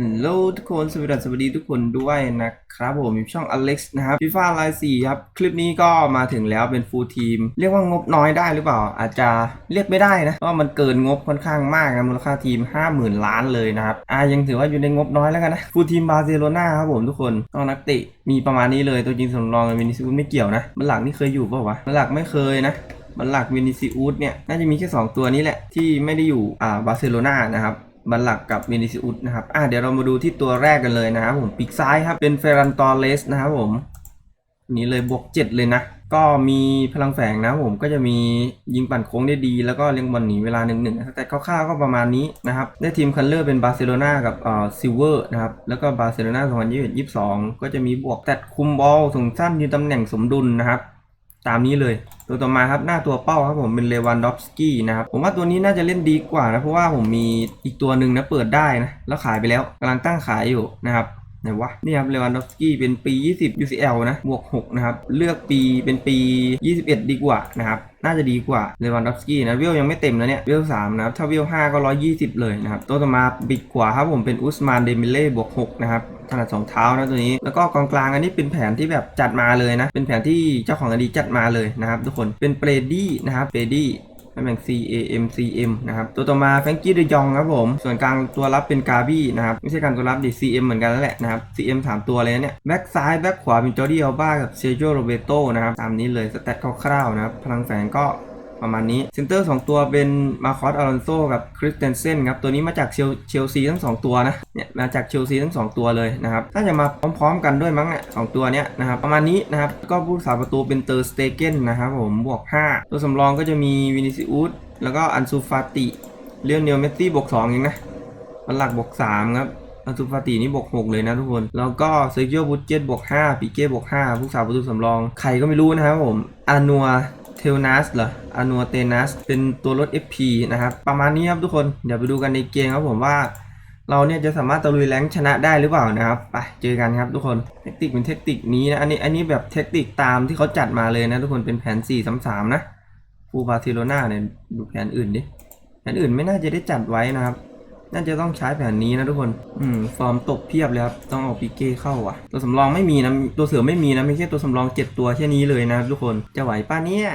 ฮัลโหลทุกคนสวัสดีสวัสดีทุกคนด้วยนะครับผมอยู่ช่องอเล็กซ์นะครับฟีฟ่าไลน์สี่ครับ คลิปนี้ก็มาถึงแล้วเป็นฟูลทีม เรียกว่างบน้อยได้หรือเปล่า อาจจะเรียกไม่ได้นะเพราะมันเกินงบค่อนข้างมากนะมูลค่าทีม 50,000 ล้านเลยนะครับอ่ายังถือว่าอยู่ในงบน้อยแล้วกันนะฟูลทีมบาร์เซโลนาครับผมทุกคนก็นักเตะมีประมาณนี้เลยตัวจริงสำรองกับวินิซิอุสไม่เกี่ยวนะมันหลักนี่เคยอยู่เปล่าวะมันหลักไม่เคยนะบัลลักวินิซิอุสเนี่ยน่าจะมีแค่2ตัวนี้แหละที่ไม่ได้อยู่อ่าบาร์เซโลนานะครับ บัลลักกับวินิซิอุสนะครับอ่าเดี๋ยวเรามาดูที่ตัวแรกกันเลยนะครับผมปีกซ้ายครับเป็นเฟรันตอเลสนะครับผมนี่เลยบวก7เลยนะ ก็มีพลังแฝงนะครับผมก็จะมียิงปั่นโค้งได้ดี แล้วก็เลี้ยงบอลหนีเวลาหนึ่งหนึ่งแต่คร่าวๆก็ประมาณนี้นะครับ ได้ทีมคันเลอร์เป็นบาร์เซโลนากับเอ่อซิลเวอร์นะครับ แล้วก็บาร์เซโลนา2021 22 ก็จะมีบวกแต่คุมบอลส่งสั้นยืนตำแหน่งสมดุลนะครับ ตามนี้เลย ตัวต่อมาครับหน้าตัวเป้าครับผมเป็นเลวันดอฟสกี้นะครับผมว่าตัวนี้น่าจะเล่นดีกว่านะเพราะว่าผมมีอีกตัวหนึ่งนะเปิดได้นะแล้วขายไปแล้วกำลังตั้งขายอยู่นะครับไหนวะนี่ครับเลวันดอฟสกี้เป็นปี 20 UCL นะบวก 6 นะครับ เลือกปีเป็นปี 21 ดีกว่านะครับ น่าจะดีกว่าเลวันดอฟสกี้นะเวลยังไม่เต็มนะเนี่ยเวล3นะครับ ถ้าเวล5ก็ 120 เลยนะครับ ตัวต่อมาบิดขวาครับผมเป็นอุสมานเดมิเล่บวก 6 นะครับ ถนัดสองเท้านะตัวนี้ แล้วก็กองกลางอันนี้เป็นแผนที่แบบจัดมาเลยนะ เป็นแผนที่เจ้าของอดีจัดมาเลยนะครับทุกคน เป็นเปรดี้นะครับเปรดี้ตำแหน่ง C A M C M นะครับ ตัวต่อมาแฟรงกี้เดยองครับผม ส่วนกลางตัวรับเป็นกาบี้นะครับ ไม่ใช่การตัวรับดิ C M เหมือนกันแล้วแหละนะครับ C M 3 ตัวเลยเนี่ยแบ็กซ้ายแบ็กขวาเป็นจอร์ดี้อัลบ้ากับเซโจโรเบโตนะครับ ตามนี้เลยสเตตคร่าวๆนะครับ พลังแฝงก็ ประมาณนี้เซนเตอร์2ตัวเป็นมาคอสอลอนโซกับคริสเตนเซนครับตัวนี้มาจากเชลเชลซีทั้ง 2 ตัวนะเนี่ยมาจากเชลซีทั้ง 2 ตัวเลยนะครับน่าจะมาพร้อมๆกันด้วยมั้งเนี่ยสองตัวเนี้ยนะครับประมาณนี้นะครับก็ผู้สาประตูเป็นเตอร์สเตเกนนะครับผมบวก 5 ตัวสำรองก็จะมีวินิซิอุสแล้วก็อันซูฟาติเลียนเนลเมสซี่บวก2เองนะมันหลักบวก3ครับอันซูฟาตินี่บวก 6 เลยนะทุกคน แล้วก็เซอร์กิโอบุตเจตบวก5ปิเก้บวก5ผู้สาประตูสำรอง ใครก็ไม่รู้นะครับผมอานัว ทลนัสเหรออานัวเตนัสเป็นตัวลด FP นะครับ ประมาณนี้ครับทุกคน เดี๋ยวไปดูกันในเกมครับผมว่า เราเนี่ยจะสามารถตะลุยแรงชนะได้หรือเปล่านะครับ ไปเจอกันครับทุกคน เทคนิคเป็นเทคนิคนี้นะ อันนี้ อันนี้แบบเทคนิคตามที่เขาจัดมาเลยนะทุกคน เป็นแผน 4 3 3 นะฟูบาร์เซโลนาเนี่ย ดูแผนอื่นดิ แผนอื่นไม่น่าจะได้จัดไว้นะครับ น่าจะต้องใช้แผนนี้นะทุกคน อืม ฟอร์มตกเพียบเลยครับ ต้องเอาปิเก้เข้าอะ ตัวสำรองไม่มีนะ ตัวเสือไม่มีนะ ไม่ใช่ตัวสำรองเจ็ดตัวแค่นี้เลยนะทุกคน จะไหวป้าเนี่ย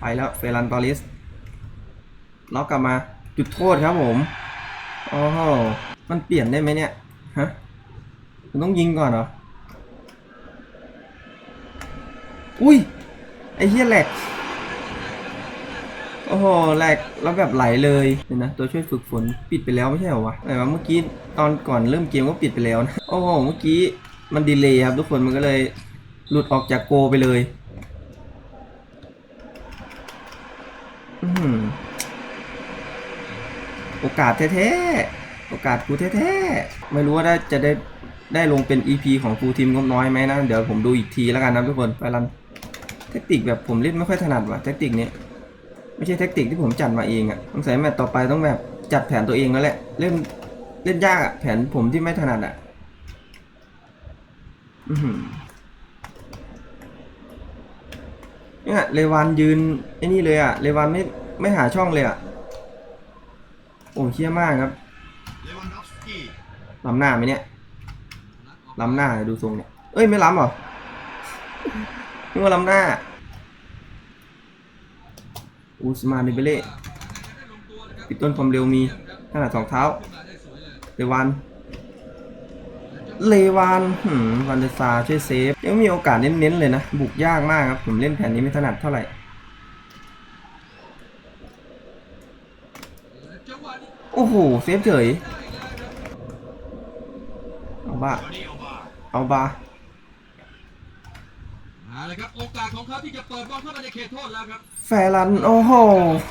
ไปแล้วเฟรันตอริสล็อกกลับมา จุดโทษครับผมโอ้โหมันเปลี่ยนได้ไหมเนี่ย ฮะมันต้องยิงก่อนเหรอ อุ้ย ไอ้เหี้ยแหลก โอ้โหแหลกแล้วแบบไหลเลยเดี๋ยวนะ ตัวช่วยฝึกฝนปิดไปแล้วไม่ใช่เหรอวะแต่ว่าเมื่อกี้ตอนก่อนเริ่มเกมก็ปิดไปแล้วนะโอ้โหเมื่อกี้มันดีเลย์ครับทุกคนมันก็เลยหลุดออกจากโกไปเลยอือหือโอกาสแท้ๆ โอกาสกูแท้ๆ ไม่รู้ว่าได้จะได้ได้ลงเป็น EP ของฟูลทีมงบน้อยไหมนะ เดี๋ยวผมดูอีกทีแล้วกันนะทุกคน ไปรันเทคนิคแบบผมเล่นไม่ค่อยถนัดว่ะเทคนิคนี้ ไม่ใช่เทคนิคที่ผมจัดมาเองอะ่ะสงสัยแมตต์ต่อไปต้องแบบจัดแผนตัวเองแล้วแหละ เล่นเล่นยากอะ่ะแผนผมที่ไม่ถนัดอะ่ะอือหือเนี่ยเลวานยืนไอ้นี่เลยอะ่ะเลวานไม่ไม่หาช่องเลยอะ่ะโอ้เชี่ยมากครับล้ำหน้าไหมเนี่ยล้ำหน้าดูทรงเนี่ย เอ้ยไม่ล้ำหรอนึกว่าล้ำหน้า อูสมาเดเบเล่ปิดต้นความเร็วมีขนาดสองเท้า เลวาน เลวานหืมวันเดซาช่วยเซฟ ยังมีโอกาสเน้นๆเลยนะ บุกยากมากครับ ผมเล่นแผนนี้ไม่ถนัดเท่าไหร่ โอ้โห เซฟเฉย เอาบ้าตอนนี้เอาาบา ละครับโอกาสของเขาที่จะเปิดบอลเข้ามาในเขตโทษแล้วครับแฟรัน โอ้โห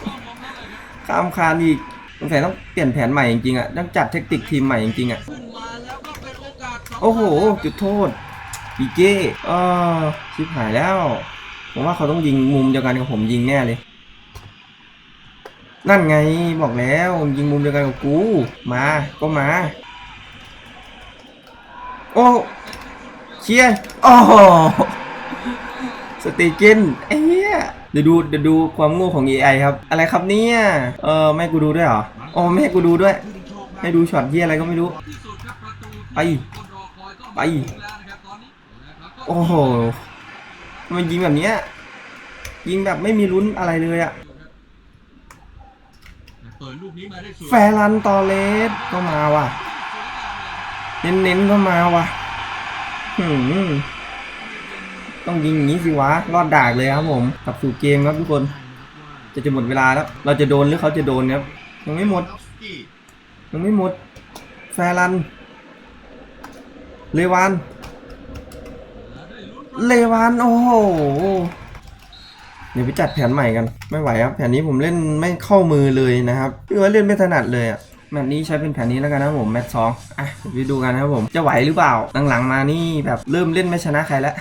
ต้องมองได้เลยครับข้ามคานอีกสงสัยต้องเปลี่ยนแผนใหม่จริงๆอะ ต้องจัดเทคนิคทีมใหม่จริงๆอะ ขึ้นมาแล้วก็เป็นโอกาสสงโอ้โห จุดโทษปีเก้เออชิบหายแล้ว ผมว่าเขาต้องยิงมุมเดียวกันกับผมยิงแน่เลย นั่นไงบอกแล้วยิงมุมเดียวกันกับกู มา ก็มา โอ้เชียร์โอ้โหสเตเกนไอ้เหี้ยเดี๋ยวดูเดี๋ยวดูความโง่ของ AI ครับ อะไรครับเนี่ย เออไม่ให้กูดูด้วยเหรอ อ๋อไม่ให้กูดูด้วย ให้ดูช็อตเยี่ยอะไรก็ไม่รู้ ไป ไป โอ้โหมันยิงแบบเนี้ย ยิงแบบไม่มีลุ้นอะไรเลยอะเปิดลูกนี้มาได้สวยแฟรันตอเลสก็มาว่ะ เน้นๆก็มาว่ะ หืม ต้องยิงอย่างนี้สิวะ รอดดากเลยครับผมกลับสู่เกมครับทุกคน จะจะหมดเวลาแล้ว เราจะโดนหรือเขาจะโดนครับ ยังไม่หมด ยังไม่หมด แฟรัน เลวาน เลวาน โอ้โห เดี๋ยวไปจัดแผนใหม่กัน ไม่ไหวครับ แผนนี้ผมเล่นไม่เข้ามือเลยนะครับคือว่าเล่นไม่ถนัดเลยอะแมตช์นี้ใช้เป็นแผนนี้แล้วกันนะผมแมตช์สองอะเดี๋ยวไปดูกันนะครับผม จะไหวหรือเปล่า หลังๆมานี่แบบเริ่มเล่นไม่ชนะใครแล้ว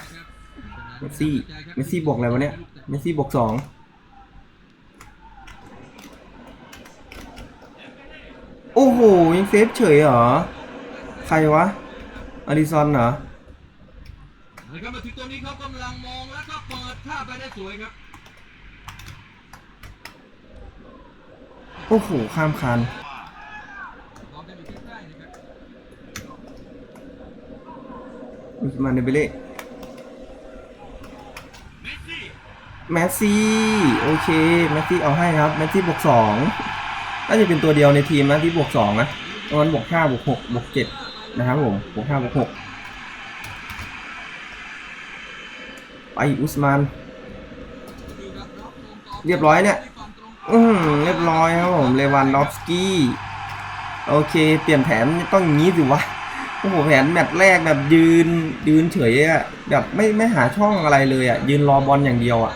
เมสซี่ เมสซี่บวกอะไรวะเนี่ย เมสซี่บวกสองโอ้โห ยังเซฟเฉยเหรอ ใครวะอาริซอนเหรอนะครับมาถึงตรงนี้เขากำลังมองแล้วก็เปิดข้ามไปได้สวยครับ โอ้โห ข้ามคานบอลจะอยู่ใกล้ๆนะครับอุสมานเดเบเล่ เมสซี่ แมสซี่ โอเค แมสซี่เอาให้ครับ แมสซี่บวกสองน่าจะเป็นตัวเดียวในทีมนะที่บวกสองนะตรงนั้นบวกห้าบวกหกบวกเจ็ดนะครับผมบวกห้าบวกหกไปอุสมานเรียบร้อยเนี่ย อืมเรียบร้อยครับผม เลวานดอฟสกี้ โอเค เปลี่ยนแผนต้องงี้สิวะโอ้โหแผนแมตช์แรกแบบยืนยืนเฉยอะแบบไม่ไม่หาช่องอะไรเลยอะยืนรอบอลอย่างเดียวอะ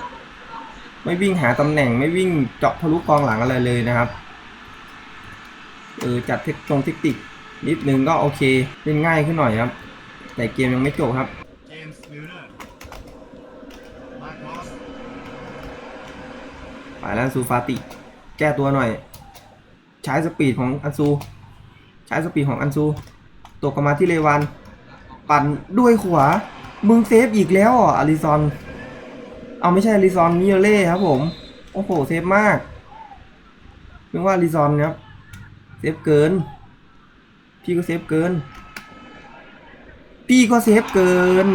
ไม่วิ่งหาตำแหน่งไม่วิ่งเจาะทะลุกองหลังอะไรเลยนะครับเออจัดเทคตรงเทคนิคนิดนึงก็โอเคเล่นง่ายขึ้นหน่อยครับ แต่เกมยังไม่จบครับไปแล้วอันซูฟาติ แก้ตัวหน่อย ใช้สปีดของอันซู ใช้สปีดของอันซูตกกลับมาที่เลวัน ปั่นด้วยขวา มึงเซฟอีกแล้วอะอาริซอน เอาไม่ใช่อาริซอนมิโอเล่ครับผม โอ้โหเซฟมากนึกว่าอาริซอนครับ เซฟเกิน พี่ก็เซฟเกิน พี่ก็เซฟเกิน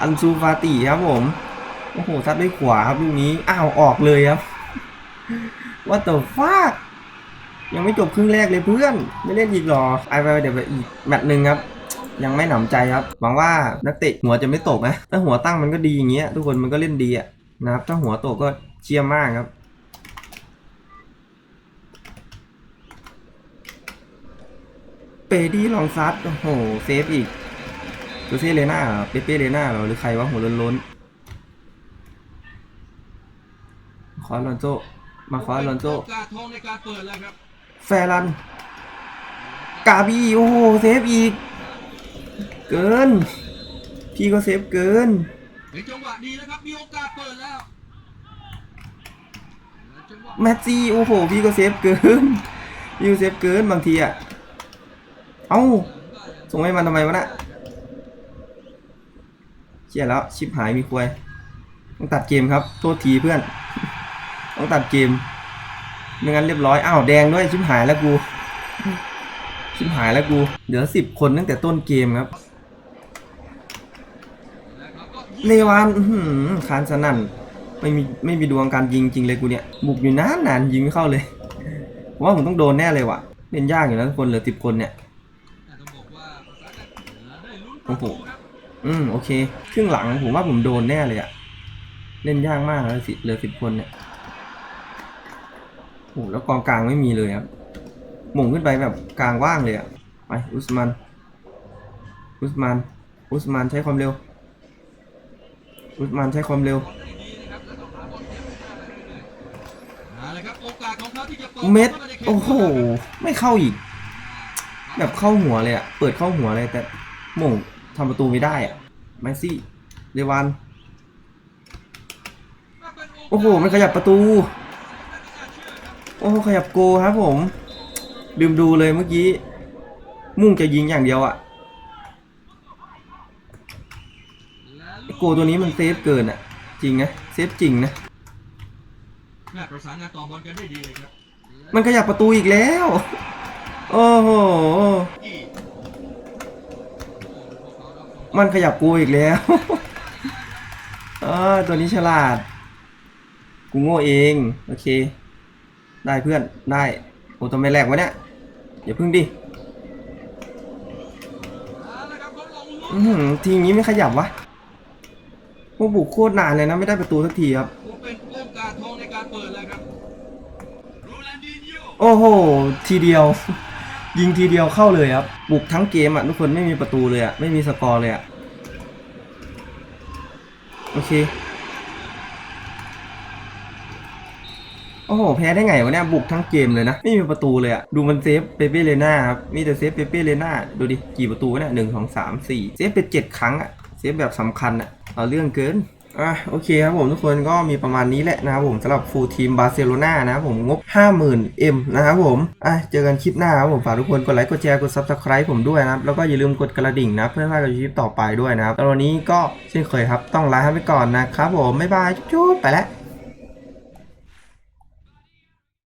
อันซูฟาติครับผม โอ้โหซัดด้วยขวาครับลูกนี้ อ้าวออกเลยครับ ว่าแต่ฟากยังไม่จบครึ่งแรกเลยเพื่อน ไม่เล่นอีกหรอไอไปเดี๋ยวไปอีกแมตช์หนึ่งครับ ยังไม่หนำใจครับหวังว่านักเตะหัวจะไม่ตกนะถ้าหัวตั้งมันก็ดีอย่างเงี้ยทุกคนมันก็เล่นดีอะนะครับถ้าหัวตกก็เชียร์มากครับเปดี้ลองซัดโอ้โหเซฟอีกดูเซเลน่าเรอเปเป้เลน่าหรือใครวะหัวล้นๆคอสลอนโซมาคอสลอนโซโอกาสทองในกาล้วครับแฟรัน กาบีโอ้โห เซฟอีก เกิน พี่ก็เซฟเกินเป็นจังหวะดีนะครับ มีโอกาสเปิดแล้วและจังหวะแมตซี่โอ้โห พี่ก็เซฟเกินพี่ก็เซฟเกินบางทีอะ เอ้า ส่งให้มันทำไมวะน่ะเชี่ยแล้ว ชิปหายมีควย ต้องตัดเกมครับ โทษทีเพื่อน ต้องตัดเกม ไม่งั้นเรียบร้อย อ้าว แดงด้วย ชิปหายแล้วกู ชิปหายแล้วกู เหลือสิบคนตั้งแต่ต้นเกมครับนะครับก็ เลวานอื้อหือคานสนั่น ไม่มีไม่มีดวงการยิงจริงเลยกูเนี่ย บุกอยู่นานนานยิงไม่เข้าเลยผมว่าผมต้องโดนแน่เลยว่ะ เล่นยากอยู่นะทุกคนเหลือสิบคนเนี่ยโอ้โหอืมโอเคครึ่งหลังผมว่าผมโดนแน่เลยอะเล่นยากมากเลยสิเหลือสิบคนเนี่ยโอ้โหแล้วกองกลางไม่มีเลยครับหม่งขึ้นไปแบบกลางว่างเลยอะไปอุสมัน อุสมัน อุสมันใช้ความเร็ว อุสมันใช้ความเร็วเอาละครับโอกาสของเขาที่จะเปิดเม็ดข้าาในขตโอ้โหทษครับไม่เข้าอีก แบบเข้าหัวเลยอะเปิดเข้าหัวเลยแต่หม่งทำประตูไม่ได้อะแมสซี่เรวานโอ้โห มันขยับประตู โอ้โหขยับโกครับผม ลืมดูเลยเมื่อกี้ มุ่งจะยิงอย่างเดียวอะไอ้โกตัวนี้มันเซฟเกินอะจริงนะเซฟจริงนะแม่ประสานงานต่อบอลกันได้ดีเลยครับมันขยับประตูอีกแล้ว โอ้โหอีกมันขยับกูอีกแล้วเออตัวนี้ฉลาด กูโง่เอง โอเค ได้เพื่อน ได้ โอ้ตัวไม่แรกวะเนี่ย อย่าพึ่งดิเอาละครับเขาลงลุกอื้อหือทีนี้ไม่ขยับวะพ วกบุกโคตรนานเลยนะไม่ได้ประตูสักทีครับเป็นโอกาสทองในการเปิดแล้วครับโรแลนดินโยโอ้โห ทีเดียว ยิงทีเดียวเข้าเลยครับ บุกทั้งเกมอะทุกคนไม่มีประตูเลยอะไม่มีสกอร์เลยอะโอเคโอ้โหแพ้ได้ไงวะเนี่ยบุกทั้งเกมเลยนะไม่มีประตูเลยอะดูมันเซฟเปเป้เลน่าครับมีแต่เซฟเปเป้เลน่าดูดิกี่ประตูวะเนี่ยหนึ่งสองสามสี่เซฟไปเจ็ดครั้งอะ เซฟแบบสำคัญอะเอาเรื่องเกินอะโอเคครับผมทุกคนก็มีประมาณนี้แหละนะครับผมสำหรับฟูลทีมบาร์เซโลนานะครับผมงบ 50,000 M นะครับผมอะเจอกันคลิปหน้าครับผมฝากทุกคนกดไลค์กดแชร์กด Subscribe ผมด้วยนะครับ แล้วก็อย่าลืมกดกระดิ่งนะเพื่อไม่พลาดคลิปต่อไปด้วยนะครับแล้ววันนี้ก็เช่นเคยครับต้องลาไปก่อนนะครับผม บ๊ายบายจุ๊บๆไปแล้ว